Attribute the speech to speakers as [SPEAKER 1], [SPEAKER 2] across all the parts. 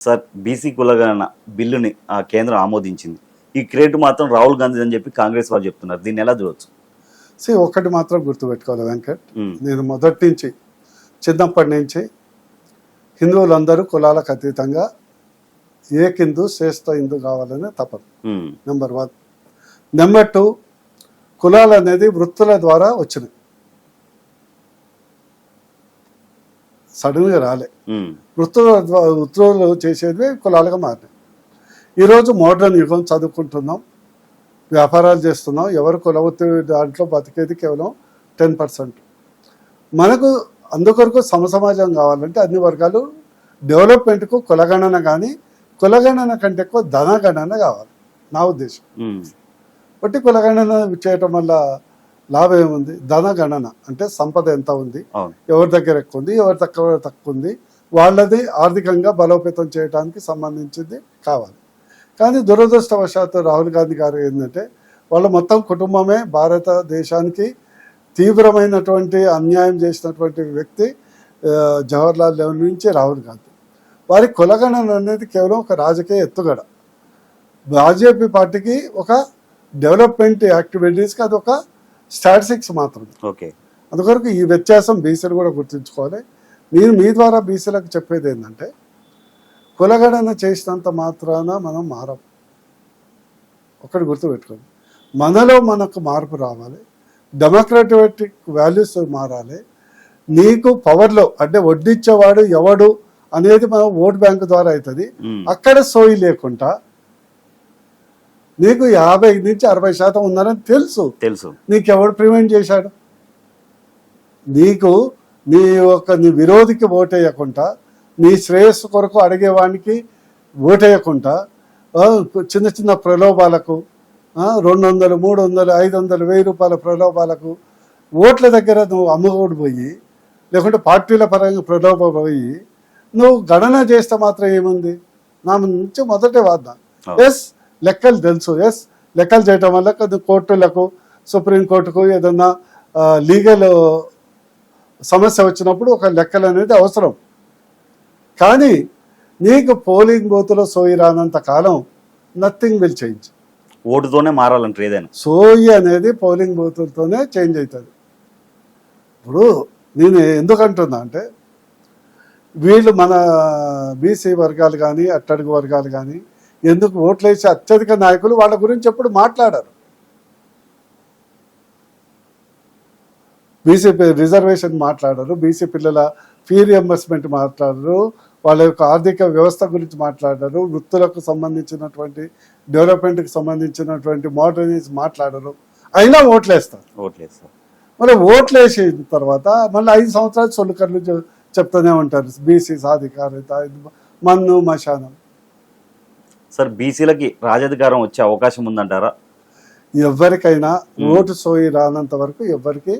[SPEAKER 1] Sir BC కులగణన బిల్లుని ఆ కేంద్రం ఆమోదించింది. ఈ క్రెడిట్ మాత్రం రాహుల్ గాంధీ అని చెప్పి కాంగ్రెస్ వాళ్ళు చెప్తున్నారు. దీన్ని ఎలా చూడొచ్చు?
[SPEAKER 2] సే ఒకటి మాత్రం గుర్తుపెట్టుకోవాలి వెంకట్. నేను మొదటి నుంచి చిన్నప్పటి నుంచి హిందువులందరూ కులాలకు అతీతంగా ఏ హిందూ శ్రేష్ఠ హిందూ కావాలని తపన.
[SPEAKER 1] Um,
[SPEAKER 2] number one number two కులాలు అనేది వృత్తుల ద్వారా వచ్చినాయి సడన్గా రాలే. వృత్తుల వృత్తులు చేసేది కులాలుగా మారినాయి. ఈరోజు మోడర్న్ యుగం చదువుకుంటున్నాం వ్యాపారాలు చేస్తున్నాం ఎవరు కుల వృత్తి దాంట్లో బతికేది కేవలం టెన్ పర్సెంట్. మనకు అందుకొరకు సమసమాజం కావాలంటే అన్ని వర్గాలు డెవలప్మెంట్కు కులగణన కానీ కులగణన కంటే ఎక్కువ ధనగణన కావాలి. నా ఉద్దేశం. బట్టి కులగణన చేయటం వల్ల లాభం ఏముంది? ధనగణన అంటే సంపద ఎంత ఉంది? ఎవరి దగ్గర ఎక్కువ ఉంది? ఎవరి తక్కువ తక్కువ ఉంది? వాళ్ళది ఆర్థికంగా బలోపేతం చేయడానికి సంబంధించింది కావాలి. కానీ దురదృష్టవశాత్తు రాహుల్ గాంధీ గారు ఏంటంటే వాళ్ళ మొత్తం కుటుంబమే భారతదేశానికి తీవ్రమైనటువంటి అన్యాయం చేసినటువంటి వ్యక్తి జవహర్లాల్ నెహ్రూ నుంచి రాహుల్ గాంధీ. వారి కులగణన అనేది కేవలం ఒక రాజకీయ ఎత్తుగడ. బీజేపీ పార్టీకి ఒక డెవలప్మెంట్ యాక్టివిటీస్కి అది ఒక స్టాటిస్టిక్స్ మాత్రమే
[SPEAKER 1] ఓకే.
[SPEAKER 2] అందుకొరకు ఈ వ్యత్యాసం బీసీలు కూడా గుర్తుంచుకోవాలి. నేను మీ ద్వారా బీసీలకు చెప్పేది ఏంటంటే కులగణన చేసినంత మాత్రాన మనం మారం. ఒకటి గుర్తుపెట్టుకోండి. మనలో మనకు మార్పు రావాలి. డెమోక్రటిక్ వాల్యూస్ మారాలి. నీకు పవర్లో అంటే వడ్డిచ్చేవాడు ఎవడు అనేది మనం ఓట్ బ్యాంక్ ద్వారా అవుతుంది. అక్కడ సోయి లేకుండా నీకు యాభై నుంచి అరవై శాతం ఉందని తెలుసు.
[SPEAKER 1] తెలుసు.
[SPEAKER 2] నీకెవడు ప్రివెంట్ చేశాడు? నీకు నీ యొక్క నీ విరోధికి ఓటేయకుండా నీ శ్రేయస్సు కొరకు అడిగేవానికి ఓటేయకుండా చిన్న చిన్న ప్రలోభాలకు రెండు వందలు మూడు వందలు ఐదు వందలు వెయ్యి రూపాయల ప్రలోభాలకు ఓట్ల దగ్గర నువ్వు అమ్ముకోడు పోయి లేకుంటే పార్టీల పరంగా ప్రలోభ పోయి నువ్వు గణన చేస్తే మాత్రం ఏముంది? నా నుంచి మొదటే వాద్దాం. ఎస్ లెక్కలు తెలుసు ఎస్ లెక్కలు చేయటం వల్ల కొద్ది కోర్టులకు సుప్రీంకోర్టుకు ఏదన్నా లీగల్ సమస్య వచ్చినప్పుడు ఒక లెక్కలు అనేది అవసరం. కానీ నీకు పోలింగ్ బూత్లో సోయి రానంత కాలం నథింగ్ విల్ చేంజ్
[SPEAKER 1] ఓటుతోనే మారాలంటారు ఏదైనా?
[SPEAKER 2] సోయి అనేది పోలింగ్ బూతులతోనే చేంజ్ అవుతుంది. ఇప్పుడు నేను ఎందుకు అంటున్నా అంటే వీళ్ళు మన బీసీ వర్గాలు కానీ అట్టడుగు వర్గాలు కానీ ఎందుకు ఓట్లేసే అత్యధిక నాయకులు వాళ్ళ గురించి ఎప్పుడు మాట్లాడారు? బీసీ రిజర్వేషన్ మాట్లాడరు బీసీ పిల్లల ఫీ రియంబర్స్మెంట్ మాట్లాడరు వాళ్ళ యొక్క ఆర్థిక వ్యవస్థ గురించి మాట్లాడరు వృత్తులకు సంబంధించినటువంటి డెవలప్మెంట్కి సంబంధించినటువంటి మోడర్నైజ్ మాట్లాడరు. అయినా ఓట్లేస్తారు
[SPEAKER 1] ఓట్లేదు సార్
[SPEAKER 2] మరి ఓట్లు వేసిన తర్వాత మళ్ళీ ఐదు సంవత్సరాలు సొల్లుకర్లు చెప్తూనే ఉంటారు. బీసీ సాధికారిత మన్ను మశానం.
[SPEAKER 1] సార్ బీసీలకి రాజాధికారం వచ్చే అవకాశం ఉందంటారా?
[SPEAKER 2] ఎవరికైనా ఓటు సోయి రానంత వరకు ఎవరికి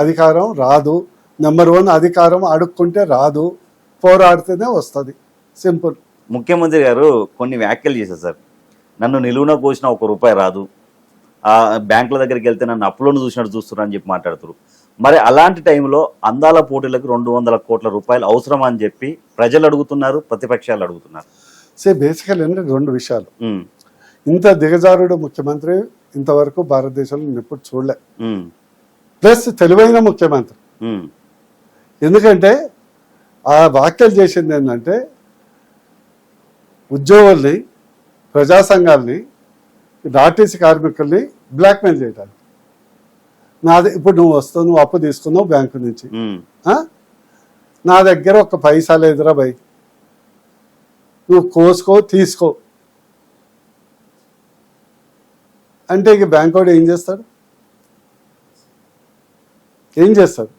[SPEAKER 2] అధికారం రాదు. నెంబర్ వన్ అధికారం అడుక్కుంటే రాదు. పోరాడితేనే వస్తుంది. సింపుల్
[SPEAKER 1] ముఖ్యమంత్రి గారు కొన్ని వ్యాఖ్యలు చేశారు సార్. నన్ను నిలువున కోసిన ఒక రూపాయి రాదు. ఆ బ్యాంకుల దగ్గరికి వెళ్తే నన్ను అప్పులను చూసినట్టు చూస్తున్నారు అని చెప్పి మాట్లాడుతారు మరి అలాంటి టైంలో అందాల పోటీలకు రెండు వందల కోట్ల రూపాయలు అవసరం అని చెప్పి ప్రజలు అడుగుతున్నారు ప్రతిపక్షాలు అడుగుతున్నారు.
[SPEAKER 2] సే బేసికల్ అంటే రెండు విషయాలు.
[SPEAKER 1] ఉమ్,
[SPEAKER 2] ఇంత దిగజారుడు ముఖ్యమంత్రి ఇంతవరకు భారతదేశంలో నేను ఎప్పుడు చూడలే ప్లస్ తెలివైన ముఖ్యమంత్రి.
[SPEAKER 1] ఉమ్,
[SPEAKER 2] ఎందుకంటే ఆ వ్యాఖ్యలు చేసింది ఏంటంటే ఉద్యోగుల్ని ప్రజా సంఘాలని ఆర్టీసీ కార్మికుల్ని బ్లాక్మెయిల్ చేయడానికి నాది ఇప్పుడు నువ్వు వస్తావు నువ్వు అప్పు తీసుకున్నావు బ్యాంకు నుంచి? నా దగ్గర ఒక పైసా లేదురా భయ్ నువ్వు కోసుకో తీసుకో. అంటే ఇక బ్యాంక్ వాడు ఏం చేస్తాడు? ఏం చేస్తాడు?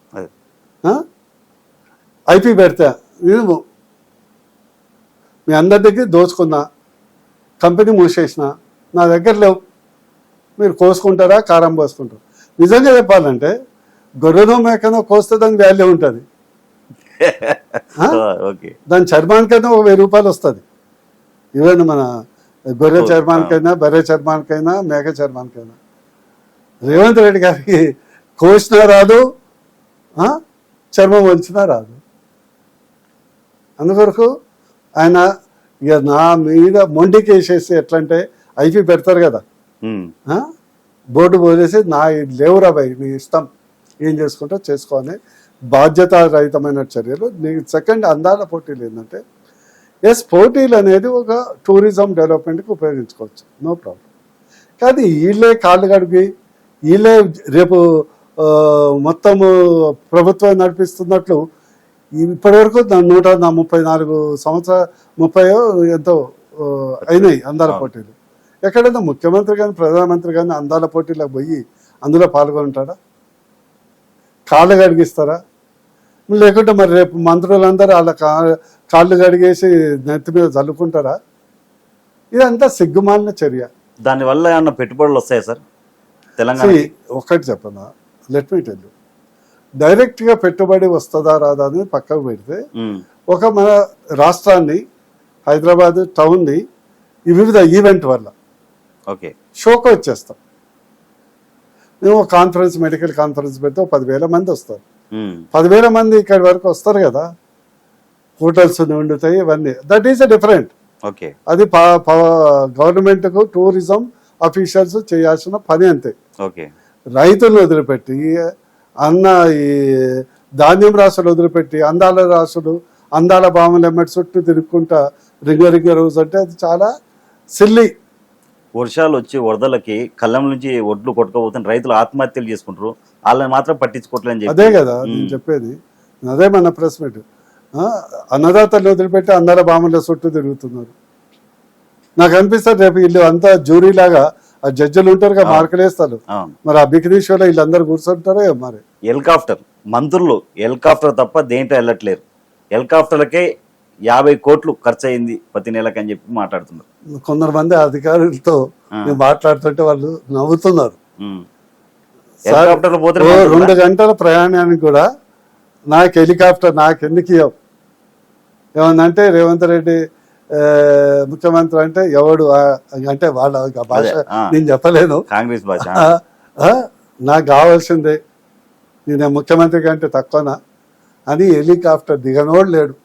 [SPEAKER 2] ఐపీ పెడతా. నేను మీ అందరి దగ్గర దోచుకున్నా కంపెనీ మూసేసిన నా దగ్గర లేవు. మీరు కోసుకుంటారా? కారం పోసుకుంటారు? నిజంగా చెప్పాలంటే గొర్రెనో మేకనో కోస్తే దానికి వాల్యూ ఉంటుంది. దాని చర్మానికైనా ఒక వెయ్యి రూపాయలు వస్తుంది. ఈవెన్ మన గొర్రె చర్మానికైనా బర్రె చర్మానికైనా మేక చర్మానికైనా రేవంత్ రెడ్డి గారికి కోసినా రాదు ఆ? చర్మం వంచినా రాదు. అందుకొరకు ఆయన ఇక నా మీద మొండికి వేసేసి ఎట్లా అంటే ఐపీ పెడతారు కదా? బోర్డు పోసేసి నా లేవురా భయ్ నీ ఇష్టం. ఏం చేసుకుంటా చేసుకోని బాధ్యతారహితమైన చర్యలు. సెకండ్ అందాల పోటీలు ఏంటంటే ఎస్ పోటీలు అనేది ఒక టూరిజం డెవలప్మెంట్కి ఉపయోగించుకోవచ్చు. నో ప్రాబ్లం కానీ వీళ్ళే కాళ్ళు గడిపి వీళ్ళే రేపు మొత్తము ప్రభుత్వం నడిపిస్తున్నట్లు ఇప్పటివరకు నా నూట ముప్పై నాలుగు సంవత్సర ముప్పై ఎంతో అయినాయి అందాల పోటీలు. ఎక్కడైనా ముఖ్యమంత్రి కానీ ప్రధానమంత్రి కానీ అందాల పోటీలకు పోయి అందులో పాల్గొంటాడా? కాళ్ళు కడిగిస్తారా? లేకుంటే మరి రేపు మంత్రులందరూ వాళ్ళ కా- కాళ్ళు కడిగేసి నెత్తి మీద చల్లుకుంటారా? ఇదంతా సిగ్గుమాలిన చర్య.
[SPEAKER 1] దానివల్ల ఏమన్నా పెట్టుబడులు వస్తాయి సార్? తెలంగాణ
[SPEAKER 2] ఒక్కటి చెప్పనా? లెట్ మీ టెల్ డైరెక్ట్గా పెట్టుబడి వస్తుందా రాదా అని పక్కకు పెడితే ఒక మన రాష్ట్రాన్ని హైదరాబాద్ టౌన్ని ఈ వివిధ ఈవెంట్ వల్ల
[SPEAKER 1] ఓకే.
[SPEAKER 2] షోకి వచ్చేస్తాం మేము కాన్ఫరెన్స్ మెడికల్ కాన్ఫరెన్స్ పెడితే ఒక పదివేల మంది వస్తారు. పదివేల మంది ఇక్కడి వరకు వస్తారు కదా. హోటల్స్ ఉండుతాయి ఇవన్నీ. That is a different
[SPEAKER 1] okay
[SPEAKER 2] అది గవర్నమెంట్కు టూరిజం అఫీషియల్స్ చేయాల్సిన పని అంతే.
[SPEAKER 1] ఓకే
[SPEAKER 2] రైతులను వదిలిపెట్టి అన్న ఈ ధాన్యం రాసులు వదిలిపెట్టి అందాల రాసులు అందాల బామలు ఎమ్మటి చుట్టూ తిరుక్కుంటా రింగ రింగ రోజు అంటే అది చాలా సిల్లి
[SPEAKER 1] వర్షాలు వచ్చి వరదలకి కళ్ళం నుంచి ఒడ్లు కొట్టుకోబోతున్న రైతులు ఆత్మహత్యలు చేసుకుంటారు వాళ్ళని మాత్రం పట్టించుకోవట్లేని
[SPEAKER 2] అదే కదా నేను చెప్పేది. అదే మన ప్రెస్ మీట్. అన్నదాతలు వదిలిపెట్టి అందాల బామల చుట్టూ తిరుగుతున్నారు. నాకు అనిపిస్తుంది రేపు వీళ్ళు అంతా జ్యూరీలాగా ఆ జడ్జిలు ఉంటారు కదా మార్కులు వేస్తారు.
[SPEAKER 1] అవును.
[SPEAKER 2] మరి ఆ షోలో వీళ్ళందరూ కూర్చుంటారో మరి?
[SPEAKER 1] హెలికాప్టర్ మంత్రులు హెలికాప్టర్ తప్ప దేంట్లో వెళ్ళట్లేరు. హెలికాప్టర్లకే యాభై కోట్లు ఖర్చు అయింది ప్రతి నెలకి అని చెప్పి మాట్లాడుతున్నారు.
[SPEAKER 2] కొందరు మంది అధికారులతో మాట్లాడుతుంటే వాళ్ళు నవ్వుతున్నారు? రెండు గంటల ప్రయాణానికి కూడా నాకు హెలికాప్టర్ నాకు ఎందుకు ఇవ్వవు ఏమన్నంటే రేవంత్ రెడ్డి ముఖ్యమంత్రి అంటే ఎవడు? అంటే వాళ్ళ భాష. నేను చెప్పలేను.
[SPEAKER 1] కాంగ్రెస్ భాష
[SPEAKER 2] నాకు కావాల్సిందే. నేను ముఖ్యమంత్రి కంటే తక్కువనా? అని హెలికాప్టర్ దిగనోడు లేడు.